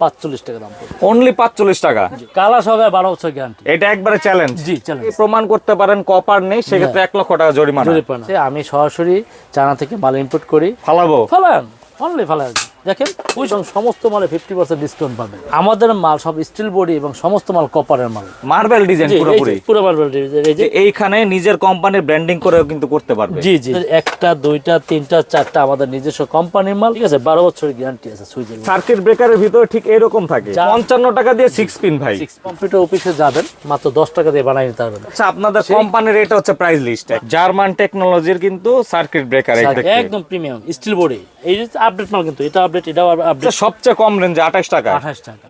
পাঁচচল্লিশ টাকা দাম অনলি পাঁচচল্লিশ টাকা? কালার সহকারে বারো বছর গ্যারান্টি এটা একবারে চ্যালেঞ্জ জি চ্যালেঞ্জ প্রমাণ করতে পারেন কপার নেই সেক্ষেত্রে এক লক্ষ টাকা জরিমানা। আমি সরাসরি চায়না থেকে মাল ইম্পোর্ট করি। ফালাবো? ফালান অনলি ফালান দেখেন ওই সমস্ত মালে ফিফটি পার্সেন্ট ডিসকাউন্ট পাবেন। আমাদের মাল সব স্টিল বডি এবং সমস্ত মাল কপারের মাল। মার্বেল ডিজাইন পুরোপুরি। পুরো মার্বেল এই যে। এইখানে নিজের কোম্পানির ব্র্যান্ডিং করেও কিন্তু করতে পারবে। জি জি। একটা দুইটা তিনটা চারটা আমাদের নিজস্ব কোম্পানির মাল ঠিক আছে? বারো বছরের গ্যারান্টি আছে সুইচের সার্কিট ব্রেকারের ভিতরে ঠিক এরকম থাকে। পঞ্চান্ন টাকা দিয়ে সিক্স পিন ভাই। কম্পিউটার অফিসে যাবেন মাত্র দশ টাকা দিয়ে বানিয়ে নিতে পারবেন। আচ্ছা আপনাদের কোম্পানির এটা হচ্ছে প্রাইস লিস্ট জার্মান টেকনোলজির কিন্তু সার্কিট ব্রেকার একদম প্রিমিয়াম স্টিল বডি এই যে আপডেট মাল কিন্তু এটা আপডেট এটাও আপডেট সবচেয়ে কম রেঞ্জে আঠাশ টাকা। আঠাশ টাকা।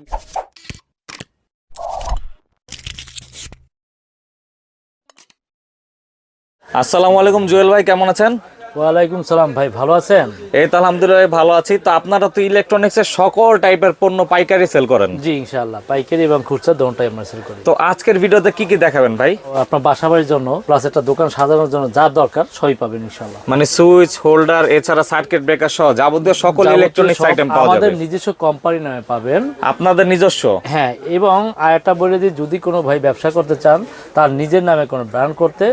আসসালামু আলাইকুম জুয়েল ভাই কেমন আছেন? ওয়ালাইকুম সালাম ভাই ভালো আছেন? এই তো আলহামদুলিল্লাহ ভালো আছি। তো আপনারা তো ইলেকট্রনিক্স এর সকল টাইপের পণ্য পাইকারি সেল করেন। জি ইনশাআল্লাহ পাইকারি এবং খুচরা দোনটাই আমরা সেল করি। তো আজকের ভিডিওতে কি কি দেখাবেন ভাই? আপনার বাসা বাড়ির জন্য প্লাস একটা দোকান সাজানোর জন্য যা দরকার সবই পাবেন ইনশাআল্লাহ। মানে সুইচ হোল্ডার এছাড়া সার্কিট ব্রেকার সহ যাবতীয় সকল ইলেকট্রনিক্স আইটেম পাওয়া আমাদের নিজস্ব কোম্পানি নামে পাবেন। আপনাদের নিজস্ব? হ্যাঁ এবং আরেকটা বলে দিই যদি কোনো ভাই ব্যবসা করতে চান তার নিজের নামে কোনো ব্র্যান্ড করতে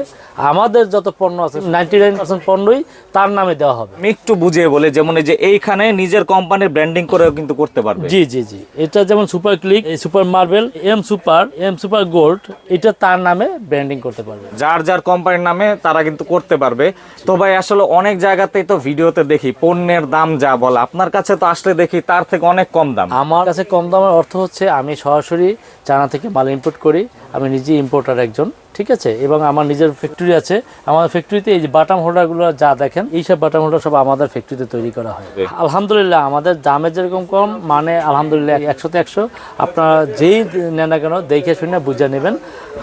আমাদের যত পণ্য আছে নাইনটি নাইন পার্সেন্ট পণ্যই তার নামে দেওয়া হবে। আমি একটু বুঝিয়ে বলে যেমন এই যে এইখানে নিজের কোম্পানির ব্র্যান্ডিং করেও কিন্তু করতে পারবে। জি জি জি। এটা যেমন super click super marble M super M super gold এটা তার নামে ব্র্যান্ডিং করতে পারবে। যার যার কোম্পানির নামে তারা কিন্তু করতে পারবে। তো ভাই আসলে অনেক জায়গাতেই তো ভিডিওতে দেখি পণ্যের দাম যা বলে আপনার কাছে তো আসলে দেখি তার থেকে অনেক কম দাম। আমার কাছে কম দামের অর্থ হচ্ছে আমি সরাসরি চায়না থেকে মাল ইম্পোর্ট করি আমি নিজে ইম্পোর্টার একজন। ঠিক আছে? এবং আমার নিজের ফ্যাক্টরি আছে। আমার ফ্যাক্টরিতে এই যে বাটাম হোল্ডারগুলো যা দেখেন এইসব বাটাম হোল্ডার সব আমাদের ফ্যাক্টরিতে তৈরি করা হয়। আলহামদুলিল্লাহ আমাদের দামে যেরকম কম মানে আলহামদুলিল্লাহ একশোতে একশো। আপনারা যেই নেন না কেন দেখে শুনে বুঝে নেবেন।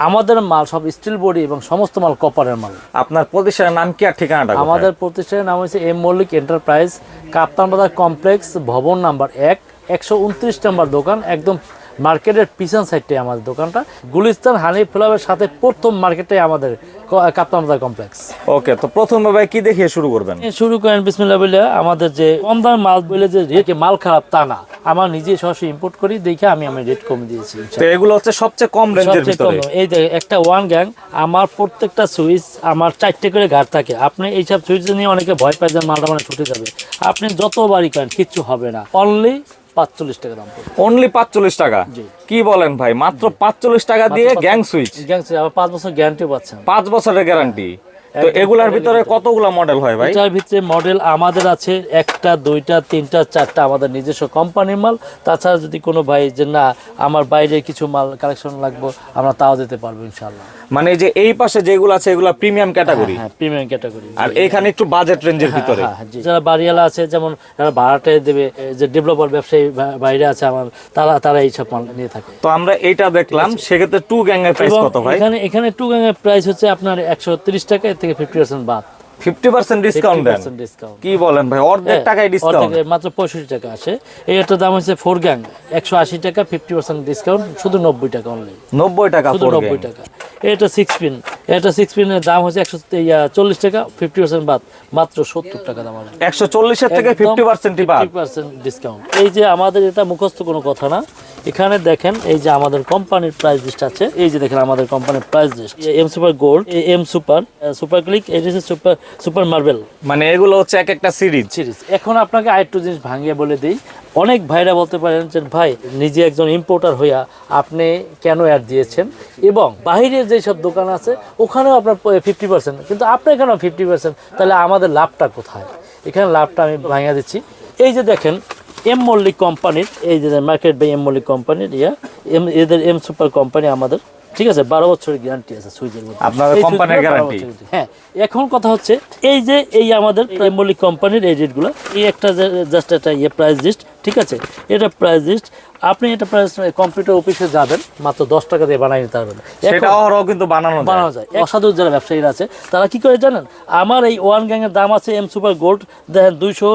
আমাদের মাল সব স্টিল বডি এবং সমস্ত মাল কপারের মাল। আপনার প্রতিষ্ঠানের নাম কি আর ঠিকানাটা আমাদের প্রতিষ্ঠানের নাম হচ্ছে এম মল্লিক এন্টারপ্রাইজ কাপ্তান বাজার কমপ্লেক্স ভবন নাম্বার এক একশো উনত্রিশ নম্বর দোকান একদম মার্কেটের পিছন সাইডটাই আমাদের দোকানটা। গুলিস্তান হানি ফ্লাবের সাথে প্রথম মার্কেটটাই আমাদের ক- কাপ্তান বাজার কমপ্লেক্স। ওকে তো প্রথমে ভাই কি দেখিয়ে শুরু করবেন? শুরু করেন বিসমিল্লা বলে আমাদের যে কম দামের মাল বলে যে রেটে মাল খারাপ তা না। আমার নিজে সরাসরি ইম্পোর্ট করি দেখে আমি আমি রেট কমে দিয়েছি তো এগুলো হচ্ছে সবচেয়ে কম রেঞ্জের ভিতরে। এই যে একটা ওয়ান গ্যাং আমার প্রত্যেকটা সুইচ আমার চারটে করে ঘাট থাকে। আপনি এইসব সুইচ নিয়ে অনেকে ভয় পায় যে মালটা মানে ছুটে যাবে। আপনি যতবারই করেন কিচ্ছু হবে না। অনলি পাঁচচল্লিশ টাকা দাম অনলি পাঁচচল্লিশ টাকা? কি বলেন ভাই? মাত্র পাঁচচল্লিশ টাকা দিয়ে গ্যাং সুইচ গ্যাং সুইচ আবার পাঁচ বছর গ্যারান্টি পাচ্ছেন। পাঁচ বছরের গ্যারান্টি তো এগুলার ভিতরে কতগুলা মডেল হয় ভাই? এটার ভিতরে মডেল আমাদের আছে একটা দুইটা তিনটা চারটা আমাদের নিজস্ব কোম্পানির মাল। তাছাড়া যদি কোনো ভাই যে না আমার বাইরে কিছু মাল কালেকশন লাগবে আমরা তাও দিতে পারব মানে যে এই পাশে যেগুলো আছে এগুলো প্রিমিয়াম ক্যাটাগরি হ্যাঁ প্রিমিয়াম ক্যাটাগরি আর এখানে একটু বাজেট রেঞ্জের ভিতরে? হ্যাঁ, হ্যাঁ। যারা বাড়িওয়ালা আছে যেমন যারা ভাড়াটে দেবে যে ডেভেলপার ব্যবসায়ী বাইরে আছে আমার তারা তারা এইসব মাল নিয়ে থাকে। তো আমরা এইটা দেখলাম সেক্ষেত্রে টু গ্যাং এর প্রাইস কত ভাই? এখানে এখানে টু গ্যাংয়ের প্রাইস হচ্ছে আপনার একশো তিরিশ টাকা এর থেকে ফিফটি পার্সেন্ট বাদ। ফিফটি পার্সেন্ট ডিসকাউন্ট দেন? কি বলেন ভাই? অর্ধেক টাকায় ডিসকাউন্ট মাত্র পঁয়ষট্টি টাকা আসে। এই একটা দাম হচ্ছে ফোর গ্যাং একশো আশি টাকা ফিফটি পার্সেন্ট ডিসকাউন্ট শুধু নব্বই টাকা অনলি নব্বই টাকা শুধু ফোর নব্বই টাকা। এটা সিক্স পিন এটা সিক্স পিনের দাম হচ্ছে একশো চল্লিশ টাকা ফিফটি পার্সেন্ট বাদ। মাত্র সত্তর টাকা দাম আছে একশো চল্লিশের থেকে ফিফটি পার্সেন্ট ডিসকাউন্ট এই যে আমাদের এটা মুখস্থ কোনো কথা না এখানে দেখেন এই যে আমাদের কোম্পানির প্রাইস লিস্ট আছে। এই যে দেখেন আমাদের কোম্পানির price list M super gold M super super click এটা হচ্ছে সুপার সুপার মার্বেল মানে এগুলো হচ্ছে এক একটা সিরিজ সিরিজ এখন আপনাকে আরেকটু জিনিস ভাঙিয়ে বলে দিই। অনেক ভাইরা বলতে পারেন যে ভাই নিজে একজন ইম্পোর্টার হইয়া আপনি কেন অ্যাড দিয়েছেন? এবং বাইরের যেসব দোকান আছে ওখানেও আপনার ফিফটি পার্সেন্ট কিন্তু আপনার এখানেও ফিফটি পার্সেন্ট তাহলে আমাদের লাভটা কোথায়? এখানে লাভটা আমি ভাঙিয়ে দিচ্ছি। এই যে দেখেন এম মল্লিক কোম্পানির এই যে মার্কেট বাই এম মল্লিক কোম্পানির ইয়া এম এদের এম সুপার কোম্পানি আমাদের ঠিক আছে? বারো বছরের গ্যারান্টি আছে সুইচের মধ্যে। আপনার কোম্পানির সুইচগুলো 12 guarantee? বছরের হ্যাঁ এখন কথা হচ্ছে এই যে এই আমাদের এম মল্লিক কোম্পানির এই রেটগুলো এই একটা জাস্ট একটা ইয়ে প্রাইস লিস্ট ঠিক আছে? এটা প্রাইস লিস্ট আপনি এটা কম্পিউটার অফিসে যাবেন মাত্র দশ টাকা দিয়ে বানিয়ে নিতে পারবেন। কিন্তু বানানো বানানো যায়। অসাধু যারা ব্যবসায়ীরা আছে তারা কি করে জানেন? আমার এই ওয়ান গ্যাংয়ের দাম আছে এম সুপার গোল্ড দেখেন দুইশো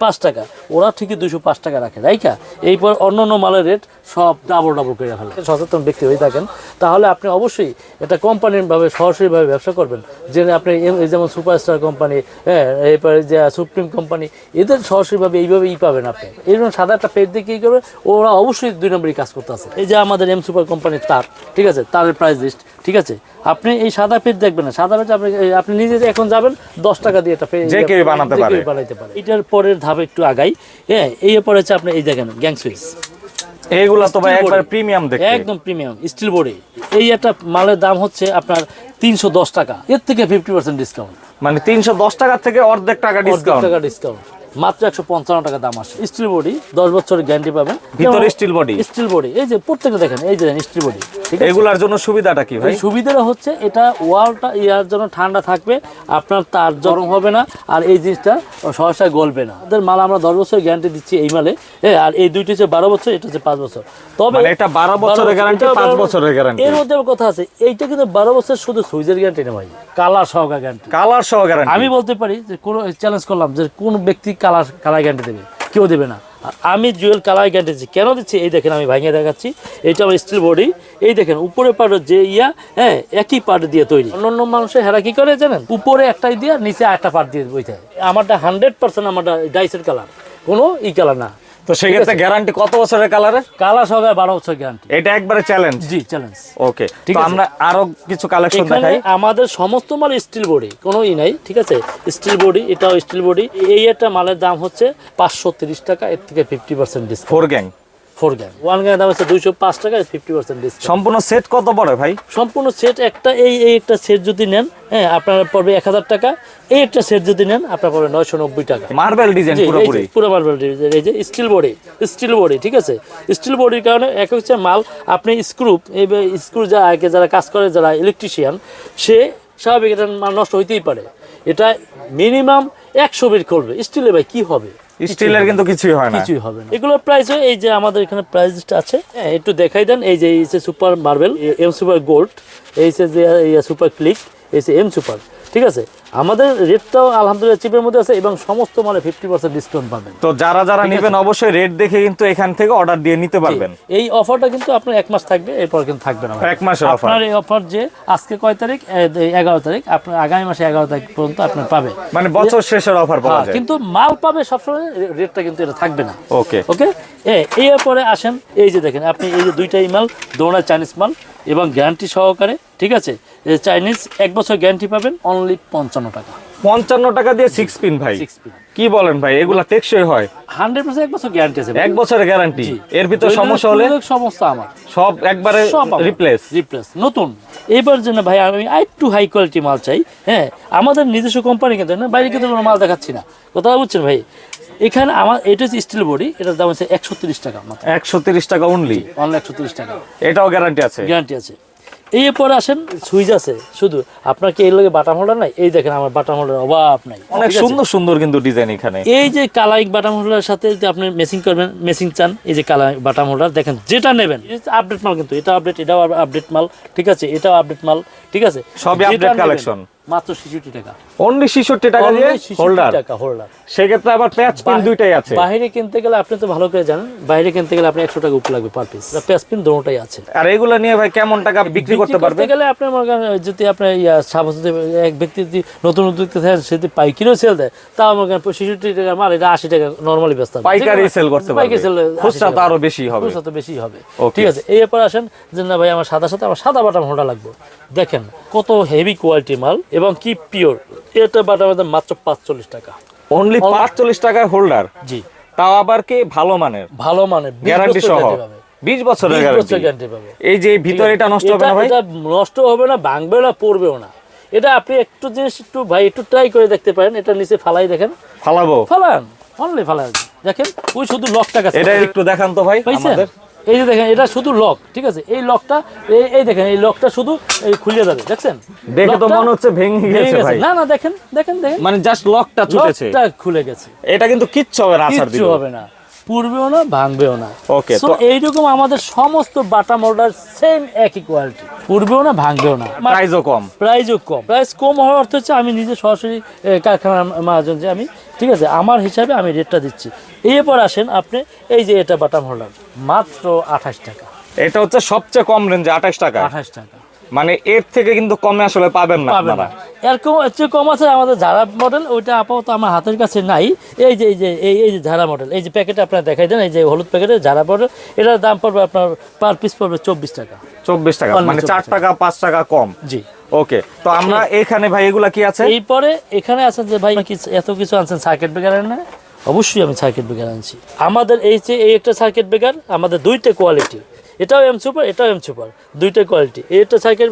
পাঁচ টাকা। ওরা ঠিকই দুইশো পাঁচ টাকা রাখে রাইকা এরপর অন্য অন্য মালের রেট সব ডাবল ডাবল করে ফেলে। সচেতন ব্যক্তি হয়ে থাকেন তাহলে আপনি অবশ্যই এটা কোম্পানির ভাবে সরাসরিভাবে ব্যবসা করবেন। যে আপনি এই যেমন সুপারস্টার কোম্পানি হ্যাঁ এরপরে যে সুপ্রিম কোম্পানি এদের সরাসরিভাবে এইভাবে ই পাবেন আপনি। এরকম সাদা একটা পেজ দিয়ে কি করবে? ওরা অবশ্যই দুই নম্বরই কাজ করতে আছে। এই যে আমাদের এম সুপার কোম্পানির তার ঠিক আছে? তারের প্রাইস লিস্ট ঠিক আছে? আপনি এই সাদা পেজ দেখবেন না। সাদা পেজ আপনি আপনি নিজে এখন যাবেন দশ টাকা দিয়ে একটা পেজ যে কেউই বানাতে পারে। বানাইতে পারে। এটার পরের ধাপ একটু আগাই। হ্যাঁ এই পরে হচ্ছে আপনি এই দেখেন গ্যাং সুইচ এইগুলা তো ভাই একবার প্রিমিয়াম দেখতে। একদম প্রিমিয়াম স্টিল বডি এই একটা মালের দাম হচ্ছে আপনার তিনশো দশ টাকা। এর থেকে ফিফটি পার্সেন্ট ডিসকাউন্ট মানে তিনশো দশ টাকা থেকে অর্ধেক টাকা ডিসকাউন্ট টাকা ডিসকাউন্ট মাত্র একশো পঞ্চান্ন টাকা দাম আসে স্টিল বডি দশ বছরের গ্যারান্টি পাবেন। ভিতরে steel body? স্টিল বডি এই যে প্রত্যেকটা দেখেন এই যে স্টিল বডি এগুলার জন্য সুবিধাটা কি ভাই? সুবিধাটা হচ্ছে এটা ওয়ালটা ইয়ার জন্য ঠান্ডা থাকবে আপনার তার গরম হবে না আর এই জিনিসটা সহসায় গলবে না। আমাদের মাল আমরা দশ বছর গ্যারান্টি দিচ্ছি এই মালে হ্যাঁ আর এই দুইটি হচ্ছে বারো বছর এটা হচ্ছে পাঁচ বছর। তবে মানে এটা 12 বছরের এটাও পাঁচ বছরের guarantee। এর মধ্যে কথা আছে এইটা কিন্তু বারো বছর শুধু সুইজের গ্যারান্টি না ভাই কালার সহকার গ্যারান্টি কালার সহ গ্যারান্টি আমি বলতে পারি যে কোনো চ্যালেঞ্জ করলাম যে কোন ব্যক্তি কালার কালার গ্যারান্টি দেবে? কেউ দেবে না। আমি জুয়েল কালার গ্যারান্টি দিচ্ছি। কেন দিচ্ছি? এই দেখেন আমি ভাঙিয়ে দেখাচ্ছি। এটা আমার স্টিল বডি এই দেখেন উপরে পার্ট যে ইয়া হ্যাঁ একই পার্ট দিয়ে তৈরি। অন্য অন্য মানুষের হেরা কি করে জানেন? উপরে একটাই দিয়ে নিচে একটা পার্ট দিয়ে বইতে আমারটা হান্ড্রেড পার্সেন্ট আমারটা ডাইসের কালার কোনো ই কালার না। তো সেক্ষেত্রে গ্যারান্টি কত বছরের কালারে কালার সবাই বারো বছর গ্যারান্টি এটা একবারে চ্যালেঞ্জ জি চ্যালেঞ্জ ওকে তো। আমরা আরও কিছু কালেকশন দেখাই। আমাদের সমস্ত মাল স্টিল বডি কোনো ই নাই ঠিক আছে? স্টিল বডি এটাও স্টিল বডি এই একটা মালের দাম হচ্ছে পাঁচশো তিরিশ টাকা এর থেকে fifty percent discount four gang four gang one gang দাম হচ্ছে দুইশো পাঁচ টাকা ফিফটি পার্সেন্ট ডিসকাউন্ট সম্পূর্ণ সেট কত পড়ে ভাই? সম্পূর্ণ সেট একটা এই এই একটা সেট যদি নেন হ্যাঁ আপনার পড়বে এক হাজার টাকা এই একটা সেট যদি নেন আপনার পড়বে নয়শো নব্বই টাকা। মার্বেল ডিজাইন পুরোপুরি। পুরো মার্বেল ডিজাইন, এই যে স্টিল বডি স্টিল বডি ঠিক আছে? স্টিল বডির কারণে এক হচ্ছে মাল আপনি স্ক্রু এই স্ক্রু যা আগে যারা কাজ করে যারা ইলেকট্রিশিয়ান সে স্বাভাবিক এটা মাল নষ্ট হইতেই পারে। এটা মিনিমাম একশো বের করবে। স্টিলে ভাই কি হবে? স্টিলের কিন্তু কিছুই হয় না। কিছুই হবে না। এগুলোর প্রাইস এই যে আমাদের এখানে প্রাইসটা আছে। হ্যাঁ একটু দেখাই দেন এই যে এই যে super marble M super gold এই যে যে সুপার ক্লিক এই যে এম সুপার ঠিক আছে? আমাদের রেটটাও আলহামদুলিল্লাহ চিপের মধ্যে আছে এবং সমস্ত মানে ফিফটি পার্সেন্ট ডিসকাউন্ট পাবেন। তো যারা যারা নেবেন অবশ্যই রেট দেখে কিন্তু এখান থেকে অর্ডার দিয়ে নিতে পারবেন। এই অফারটা কিন্তু আপনার এক মাস থাকবে এরপর কিন্তু থাকবে না। এক মাসের অফার আপনার এই অফার যে আজকে কয় তারিখ? এগারো তারিখ। আপনার আগামী মাসে এগারো তারিখ পর্যন্ত আপনার পাবে। মানে বছর শেষের অফার পাওয়া হ্যাঁ, যায়। কিন্তু মাল পাবে সবসময় রেটটা কিন্তু এটা থাকবে না। ওকে ওকে এরপরে আসেন এই যে দেখেন আপনি এই যে দুইটাই মাল দোনা চাইনিজ মাল এবং গ্যারান্টি সহকারে ঠিক আছে? চাইনিজ এক বছর গ্যারান্টি পাবেন অনলি পঞ্চান্ন টাকা। পঞ্চান্ন টাকা দিয়ে সিক্স পিন ভাই। সিক্স পিন কি বলেন ভাই এগুলা টেকসই হয়? হান্ড্রেড পার্সেন্ট এক বছর গ্যারান্টি আছে এক বছরের গ্যারান্টি এর ভিতর সমস্যা হলে সমস্যা আমার। সব একবারে রিপ্লেস রিপ্লেস নতুন। এবার জন্য ভাই আমি একটু হাই কোয়ালিটি মাল চাই হ্যাঁ? আমাদের নিজস্ব কোম্পানি কিন্তু না বাইরে কিন্তু কোনো মাল দেখাচ্ছি না। কথা বুঝছেন ভাই? এখানে আমার এটা হচ্ছে স্টিল বডি এটার দাম হচ্ছে একশো তিরিশ টাকা একশো তিরিশ টাকা অনলি অনলি একশো তিরিশ টাকা। এটাও গ্যারান্টি আছে। গ্যারান্টি আছে। এই পরে আসেন সুইচ আছে। শুধু আপনার কি এর লগে বাটাম হোল্ডার নাই? এই দেখেন আমার বাটাম হোল্ডার অভাব নাই। অনেক সুন্দর সুন্দর কিন্তু ডিজাইন এখানে। এই যে কালাই বাটাম হোল্ডার সাথে যদি আপনি মেসিং করবেন মেসিং চান এই যে কালাই বাটাম হোল্ডার দেখেন যেটা নেবেন আপডেট মাল কিন্তু এটা আপডেট এটাও আপডেট মাল ঠিক আছে? এটাও আপডেট মাল ঠিক আছে? সবই আপডেট collection। মাত্র ছেষট্টি টাকা। অনলি ছেষট্টি টাকা দিয়ে হোল্ডার টাকা হোল্ডার সেক্ষেত্রে আবার প্যাচ পিন দুইটাই আছে। বাইরে কিনতে গেলে আপনি তো ভালো করে জানেন বাইরে কিনতে গেলে আপনি একশো টাকা উপর লাগবে পার পিস পেস পিন দুটোটাই আছে। আর এগুলো নিয়ে ভাই কেমন টাকা বিক্রি করতে পারবে গেলে আপনার যদি আপনার সাপোজ এক ব্যক্তি যদি নতুন উদ্যোক্তা থাকে সে যদি পাইকারিও সেল দেয় তাও করেন ছেষট্টি টাকা মাল এটা আশি টাকা নর্মালি ব্যস্ত পাইকারি সেল করতে পারবে। পাইকারি sell, 80 খুচরা তো আরও বেশি হবে। খুচরা তো বেশি হবে। ঠিক আছে এই ব্যাপারে আসেন যে না ভাই আমার সাদা সাথে আমার সাদা বাটাম হোল্ডা লাগবে। দেখেন কত হেভি কোয়ালিটি মাল এবং কি পিওর এটা দাম মাত্র পাঁচচল্লিশ টাকা। অনলি পাঁচচল্লিশ টাকায় হোল্ডার জি। তাও আবার কি ভালো মানের? ভালো মানে গ্যারান্টি সহ। guarantee পাবে। বিশ বছরের গ্যারান্টি পাবে। এই যে ভিতরে এটা নষ্ট হবে না ভাই? এটা নষ্ট হবে না ভাঙবে না পড়বেও না। এটা আপনি একটু জিনিস একটু ভাই একটু ট্রাই করে দেখতে পারেন। এটা নিচে ফালাই দেখেন। ফালাবো। ফালান অনলি ফালান। দেখেন ওই শুধু লকটা গেছে এটা একটু দেখান তো ভাই আমাদের। এই যে দেখেন এটা শুধু লক ঠিক আছে? এই লকটা এই- এই দেখেন এই লকটা শুধু এই খুলে যাবে দেখছেন? দেখে তো মনে হচ্ছে ভেঙে ভেঙে গেছে। ভাই। না না দেখেন দেখেন দেখেন। মানে জাস্ট লকটা ছুটেছে। লকটা খুলে গেছে। এটা কিন্তু কিচ্ছু হবে না আসার কিচ্ছু দিলে হবে না। পুড়বেও না ভাঙবেও না। ওকে তো- এইরকম আমাদের সমস্ত বাটা অর্ডার সেম একই কোয়ালিটি পুড়বেও না ভাঙবেও না। প্রাইসও কম। প্রাইসও কম। প্রাইস কম হওয়ার অর্থ হচ্ছে আমি নিজে সরাসরি কারখানার মাহাজন যে আমি ঠিক আছে? আমার হিসাবে আমি রেটটা দিচ্ছি। এরপর আসেন আপনি এই যে এটা বাটাম হোল্ডার মাত্র আঠাশ টাকা। এটা হচ্ছে সবচেয়ে কম রেঞ্জে আঠাশ টাকা আঠাশ টাকা। মানে এর থেকে কিন্তু কমে আসলে পাবেন না। আপনারা। এর চেয়ে কম আছে আমাদের ঝাড়া মডেল ওইটা আপাতত আমার হাতের কাছে নাই। এই যে এই যে এই এই যে ঝাড়া মডেল এই যে প্যাকেটে আপনার দেখাই দেন এই যে হলুদ প্যাকেটে ঝাড়া মডেল এটার দাম পড়বে আপনার পার পিস পড়বে চব্বিশ টাকা। চব্বিশ টাকা মানে চার টাকা পাঁচ টাকা কম। জি। ওকে তো আমরা এখানে ভাই এগুলা কি আছে? এই পরে এখানে আছেন যে ভাই এত কিছু আনছেন সার্কিট ব্রেকার না? অবশ্যই আমি সার্কিট ব্রেকার আনছি। আমাদের এই যে এই একটা সার্কিট ব্রেকার আমাদের দুইটা কোয়ালিটি এটাও এম সুপার এটাও এম সুপার দুইটা কোয়ালিটি এটা সার্কিট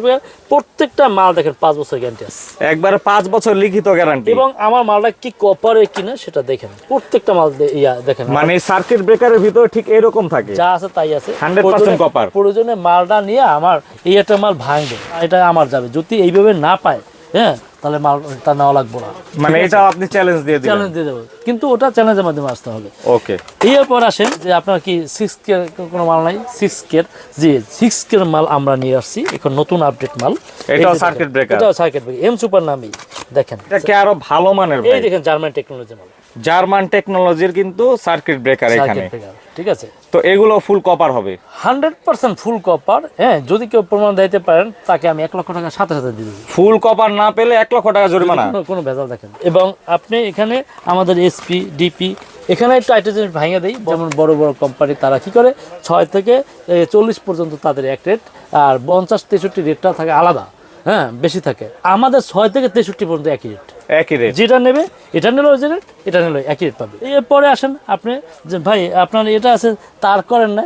প্রত্যেকটা মাল দেখেন পাঁচ বছর গ্যারান্টি আছে। একবারে পাঁচ বছর লিখিত গ্যারান্টি এবং আমার মালটা কি কপারে কিনা সেটা দেখেন প্রত্যেকটা মাল ইয়া দেখেন। মানে সার্কিট ব্রেকারের ভিতরে ঠিক এরকম থাকে। যা আছে তাই আছে। 100% প্রয়োজনে- copper। প্রয়োজনে মালটা নিয়ে আমার এই একটা মাল ভাঙবে এটা আমার যাবে। যদি এইভাবে না পায় হ্যাঁ তাহলে মালটা নেওয়া লাগবে না। মানে এটা আপনি চ্যালেঞ্জ দিয়ে দিবেন। চ্যালেঞ্জ দিয়ে দেব। কিন্তু ওটা চ্যালেঞ্জের মাধ্যমে আসতে হবে। ওকে এরপর আসেন যে আপনার কি সিক্স কে কোনো মাল নাই সিক্স কের জি সিক্স কের মাল আমরা নিয়ে আসছি। এখন নতুন আপডেট মাল। এটাও সার্কিট ব্রেকার এটাও সার্কিট ব্রেকার এম সুপার নামই দেখেন। এটা কি আরও ভালো মানের এই দেখেন জার্মান টেকনোলজি মাল। জার্মান টেকনোলজির কিন্তু সার্কিট ব্রেকার এখানে। ঠিক আছে। তো এগুলো ফুল কপার হবে। হান্ড্রেড পার্সেন্ট ফুল কপার হ্যাঁ যদি কেউ প্রমাণ দিতে পারেন তাকে আমি এক লক্ষ টাকা সাথে সাথে দিয়ে দেবো। ফুল কপার না পেলে এক লক্ষ টাকা জরিমানা। কোনো- ভেজাল দেখেন। এবং আপনি এখানে আমাদের এসপি ডিপি এখানে একটু আইটেম ভাঙে দেয় যেমন বড় বড় কোম্পানি তারা কি করে? ছয় থেকে চল্লিশ পর্যন্ত তাদের এক রেট আর পঞ্চাশ তেষট্টি রেটটা থাকে আলাদা হ্যাঁ বেশি থাকে। আমাদের ছয় থেকে তেষট্টি পর্যন্ত একই রেট একই রেট যেটা নেবে এটা নিলো যে রেট এটা একই রেট পাবে। এরপরে আসেন আপনি যে ভাই আপনার এটা আছে তার করেন না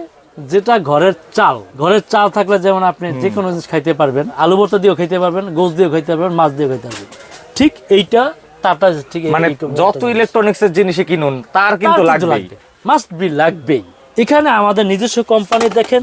যেটা ঘরের চাল। ঘরের চাল থাকলে যেমন আপনি যে কোনো জিনিস খাইতে পারবেন আলু ভর্তা দিয়েও খাইতে পারবেন গোস দিয়েও খাইতে পারবেন মাছ দিয়েও খাইতে পারবেন। ঠিক এইটা তারটা ঠিক মানে যত একটা জিনিস। ইলেকট্রনিক্স এর জিনিসই কিনুন তার কিন্তু তার লাগবেই। মাস্ট বি লাগবেই। এখানে আমাদের নিজস্ব কোম্পানি দেখেন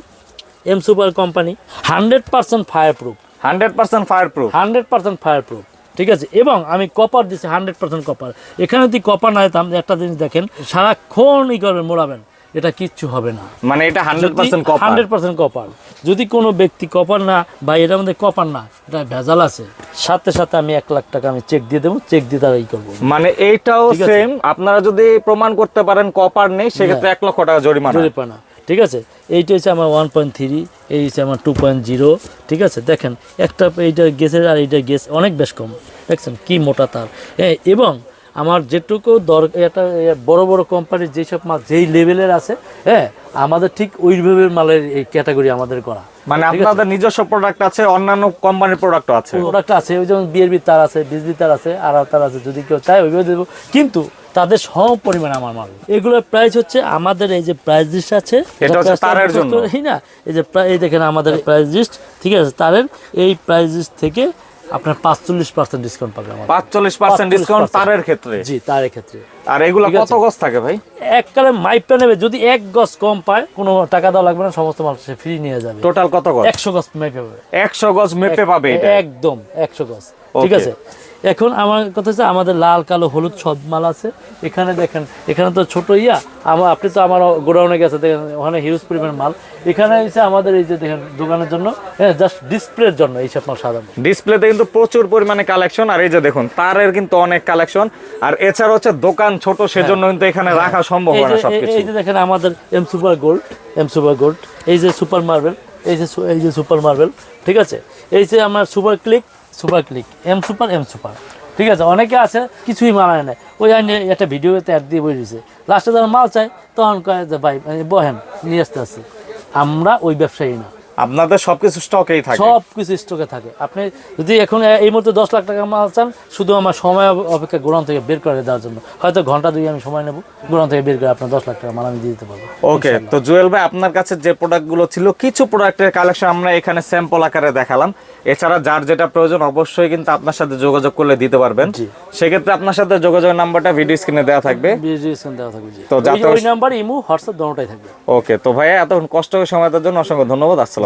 M super company hundred percent fire proof hundred percent fire proof hundred percent fire proof ঠিক আছে? এবং আমি কপার দিচ্ছি হান্ড্রেড পার্সেন্ট কপার এখানে যদি কপার না দিতাম একটা জিনিস দেখেন সারাক্ষণ ই করবেন মোড়াবেন এটা কিচ্ছু হবে না। মানে এটা hundred percent copper hundred percent copper যদি কোনো ব্যক্তি কপার না বা এটার মধ্যে কপার না এটা ভেজাল আছে সাথে সাথে আমি এক লাখ টাকা আমি চেক দিয়ে দেবো চেক দিয়ে তারা ই করব। মানে এইটাও সেম আপনারা যদি প্রমাণ করতে পারেন কপার নেই সেক্ষেত্রে এক লক্ষ টাকা জরিমানা। জরিপানা ঠিক আছে? এইটা হচ্ছে আমার ওয়ান পয়েন্ট থ্রি এই হচ্ছে আমার টু পয়েন্ট জিরো ঠিক আছে? দেখেন একটা এইটা গেসের আর এইটা গেস অনেক বেশ কম দেখছেন? কি মোটা তার। হ্যাঁ এবং আমার যেটুকু দর এটা এ, বড় বড় কোম্পানির যেসব মাল যেই লেভেলের আছে হ্যাঁ আমাদের ঠিক ওই লেভেলের মালের এই ক্যাটাগরি আমাদের করা। মানে? আপনাদের নিজস্ব প্রোডাক্ট আছে অন্যান্য কোম্পানির প্রোডাক্ট আছে। প্রোডাক্ট আছে ওই যেমন বিএরবি তার আছে বিজলি তার আছে আর তার আছে যদি কেউ চায় ওইভাবে দেবো। কিন্তু তাদের সম পরিমাণে আমার মাল। এগুলোর প্রাইস হচ্ছে আমাদের এই যে প্রাইস লিস্ট আছে এটা হচ্ছে তারের জন্য। এই না? এই যে এই দেখেন আমাদের প্রাইস লিস্ট ঠিক আছে? তারের এই প্রাইস লিস্ট থেকে আপনার পাঁচচল্লিশ পার্সেন্ট ডিসকাউন্ট পাবে পাঁচচল্লিশ পার্সেন্ট ডিসকাউন্ট তারের ক্ষেত্রে? জি তারের ক্ষেত্রে। আর এগুলো কত। গজ থাকে ভাই? এককালে মাইপটা নেবে যদি এক গজ কম পায় কোনো টাকা দেওয়া লাগবে না সমস্ত মাল সে ফ্রি নিয়ে যাবে। টোটাল কত গজ? একশো গজ মাইপে পাবে একশো গজ মেপে পাবে এটা? একদম একশো গজ। ঠিক আছে? এখন আমার কথা হচ্ছে আমাদের লাল কালো হলুদ সব মাল আছে। এখানে দেখেন এখানে তো ছোট ইয়া আমার আপনি তো আমার গোডাউনে গেছে দেখেন ওখানে হিউজ পরিমাণ মাল। এখানে হচ্ছে আমাদের এই যে দেখেন দোকানের জন্য হ্যাঁ জাস্ট ডিসপ্লের জন্য এইসব মাল সাধারণ ডিসপ্লেতে কিন্তু প্রচুর পরিমাণে কালেকশন আর এই যে দেখুন তারের কিন্তু অনেক কালেকশন আর এছাড়া হচ্ছে দোকান ছোট সেজন্য কিন্তু এখানে রাখা সম্ভব হয় না এই- সবকিছু। এই যে দেখেন আমাদের M super gold M super gold এই যে সুপার মার্বেল এই যে এই যে সুপার মার্বেল ঠিক আছে? এই যে আমার super click super click, M super M super. ঠিক আছে, অনেকে আছে, কিছুই মানায় না ওই একটা ভিডিওতে অ্যাড দিয়ে দিয়েছে লাস্টে যখন মাল চাই তখন কয় যে, ভাই বহেন, নিয়ে আসতে আসি আমরা ওই ব্যবসায়ী না। আপনাদের সবকিছু স্টকেই থাকে। সব কিছু স্টকে থাকে। আপনি যদি এখন এই মুহূর্তে দশ লাখ টাকা মাল চান শুধু আমার সময় অপেক্ষা গোড়ান থেকে বের করে দেওয়ার জন্য। হয়তো ঘণ্টা দুই আমি সময় নেব গোড়ান থেকে বের করে আপনার দশ লাখ টাকা মাল আমি দিয়ে দিতে পারব। ওকে তো জুয়েল ভাই আপনার কাছে যে প্রোডাক্টগুলো ছিল কিছু প্রোডাক্টের কালেকশন আমরা এখানে স্যাম্পল আকারে দেখালাম। এছাড়া যার যেটা প্রয়োজন অবশ্যই কিন্তু আপনার সাথে যোগাযোগ করলে দিতে পারবেন। সেক্ষেত্রে আপনার সাথে যোগাযোগের নাম্বারটা ভিডিও স্ক্রিনে দেওয়া থাকবে। বিজিএসএন দেওয়া থাকবে তো যাতে- ওই নাম্বার ইমো হোয়াটসঅ্যাপ দোনোটাই থাকবে। ওকে তো ভাইয়া এতক্ষণ কষ্ট করে সময় দেওয়ার জন্য অসংখ্য ধন্যবাদ।